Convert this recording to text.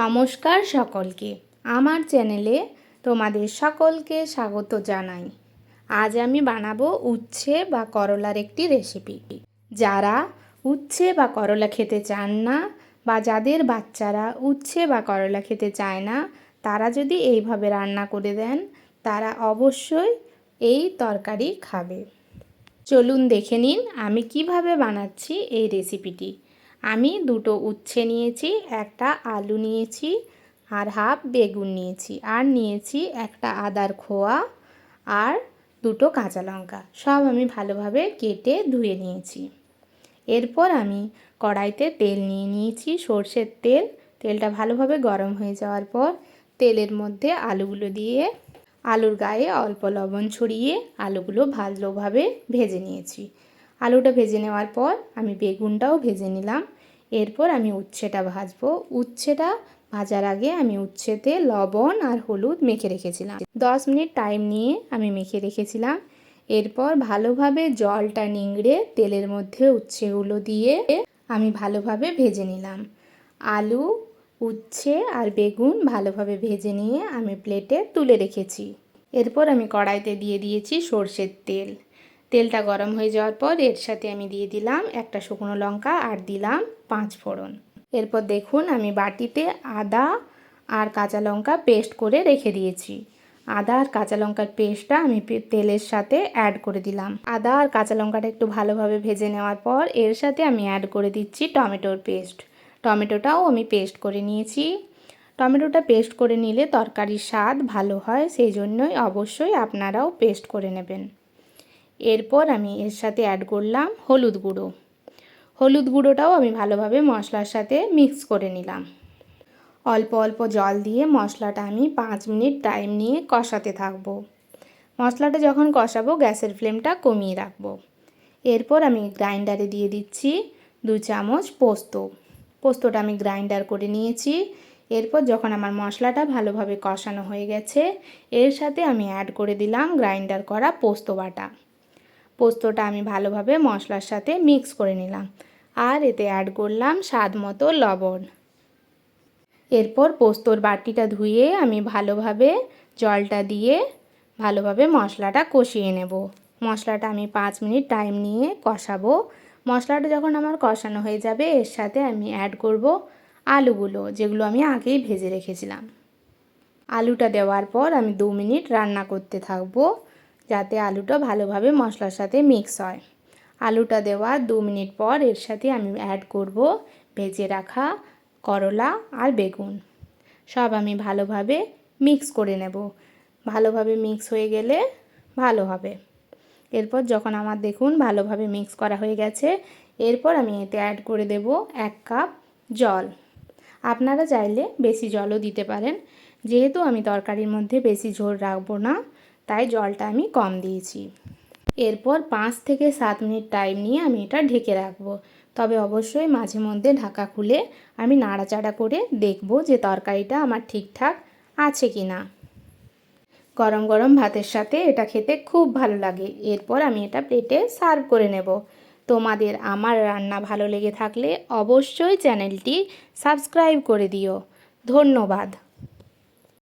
নমস্কার সকলকে। আমার চ্যানেলে তোমাদের সকলকে স্বাগত জানাই। আজ আমি বানাবো উচ্ছে বা করলার একটি রেসিপি যারা উচ্ছে বা করলা খেতে চান না বা যাদের বাচ্চারা উচ্ছে বা করলা খেতে চায় না, তারা যদি এইভাবে রান্না করে দেন, তারা অবশ্যই এই তরকারি খাবে। চলুন দেখে নিন আমি কীভাবে বানাচ্ছি এই রেসিপিটি আমি দুটো উচ্ছে নিয়েছি, একটা আলু নিয়েছি আর হাফ বেগুন নিয়েছি। আর নিয়েছি একটা আদার খোয়া আর দুটো কাঁচা লঙ্কা। সব আমি ভালোভাবে কেটে ধুয়ে নিয়েছি। এরপর আমি কড়াইতে তেল নিয়ে নিয়েছি, সর্ষের তেল। তেলটা ভালোভাবে গরম হয়ে যাওয়ার পর তেলের মধ্যে আলুগুলো দিয়ে আলুর গায়ে অল্প লবণ ছড়িয়ে আলুগুলো ভালোভাবে ভেজে নিয়েছি। আলুটা ভেজে নেওয়ার পর আমি বেগুনটাও ভেজে নিলাম। এরপর আমি উচ্ছেটা ভাজবো। উচ্ছেটা ভাজার আগে আমি উচ্ছেতে লবণ আর হলুদ মেখে রেখেছিলাম। দশ মিনিট টাইম নিয়ে আমি মেখে রেখেছিলাম। এরপর ভালোভাবে জলটা নিংড়ে তেলের মধ্যে উচ্ছেগুলো দিয়ে আমি ভালোভাবে ভেজে নিলাম। আলু, উচ্ছে আর বেগুন ভালোভাবে ভেজে নিয়ে আমি প্লেটে তুলে রেখেছি। এরপর আমি কড়াইতে দিয়ে দিয়েছি সর্ষের তেল। তেলটা গরম হয়ে যাওয়ার পর এর সাথে আমি দিয়ে দিলাম একটা শুকনো লঙ্কা আর দিলাম পাঁচ ফোড়ন। এরপর দেখুন আমি বাটিতে আদা আর কাঁচা লঙ্কা পেস্ট করে রেখে দিয়েছি। আদা আর কাঁচা লঙ্কার পেস্টটা আমি তেলের সাথে অ্যাড করে দিলাম। আদা আর কাঁচা লঙ্কাটা একটু ভালোভাবে ভেজে নেওয়ার পর এর সাথে আমি অ্যাড করে দিচ্ছি টমেটোর পেস্ট। টমেটোটাও আমি পেস্ট করে নিয়েছি। টমেটোটা পেস্ট করে নিলে তরকারির স্বাদ ভালো হয়, সেই জন্যই অবশ্যই আপনারাও পেস্ট করে নেবেন। এরপর আমি এর সাথে অ্যাড করলাম হলুদ গুঁড়ো। হলুদ গুঁড়োটাও আমি ভালোভাবে মশলার সাথে মিক্স করে নিলাম। অল্প অল্প জল দিয়ে মশলাটা আমি পাঁচ মিনিট টাইম নিয়ে কষাতে থাকব। মশলাটা যখন কষাবো, গ্যাসের ফ্লেমটা কমিয়ে রাখব। এরপর আমি গ্রাইন্ডারে দিয়ে দিচ্ছি দু চামচ পোস্ত। পোস্তটা আমি গ্রাইন্ডার করে নিয়েছি। এরপর যখন আমার মশলাটা ভালোভাবে কষানো হয়ে গেছে, এর সাথে আমি অ্যাড করে দিলাম গ্রাইন্ডার করা পোস্ত বাটা। পোস্তটা আমি ভালোভাবে মশলার সাথে মিক্স করে নিলাম আর এতে অ্যাড করলাম স্বাদ মতো লবণ। এরপর পোস্তর বাটিটা ধুয়ে আমি ভালোভাবে জলটা দিয়ে ভালোভাবে মশলাটা কষিয়ে নেব। মশলাটা আমি পাঁচ মিনিট টাইম নিয়ে কষাবো। মশলাটা যখন আমার কষানো হয়ে যাবে, এর সাথে আমি অ্যাড করব আলুগুলো, যেগুলো আমি আগেই ভেজে রেখেছিলাম। আলুটা দেওয়ার পর আমি দু মিনিট রান্না করতে থাকব। যাতে আলুটা ভালোভাবে মশলার সাথে মিক্স হয়। আলুটা দেওয়ার দু মিনিট পর এর সাথে আমি অ্যাড করব ভেজে রাখা করলা আর বেগুন। সব আমি ভালোভাবে মিক্স করে নেব। ভালোভাবে মিক্স হয়ে গেলে ভালো হবে। এরপর যখন আমার দেখুন ভালোভাবে মিক্স করা হয়ে গেছে, এরপর আমি এতে অ্যাড করে দেব এক কাপ জল। আপনারা চাইলে বেশি জলও দিতে পারেন। যেহেতু আমি তরকারির মধ্যে বেশি ঝোল রাখব না তাই জলটা আমি কম দিয়েছি। এরপর পাঁচ থেকে সাত মিনিট টাইম নিয়ে আমি এটা ঢেকে রাখব। তবে অবশ্যই মাঝে মধ্যে ঢাকা খুলে আমি নাড়াচাড়া করে দেখব যে তরকারিটা আমার ঠিকঠাক আছে কি না গরম গরম ভাতের সাথে এটা খেতে খুব ভালো লাগে। এরপর আমি এটা প্লেটে সার্ভ করে নেব। তোমাদের আমার রান্না ভালো লেগে থাকলে অবশ্যই চ্যানেলটি সাবস্ক্রাইব করে দিও। ধন্যবাদ।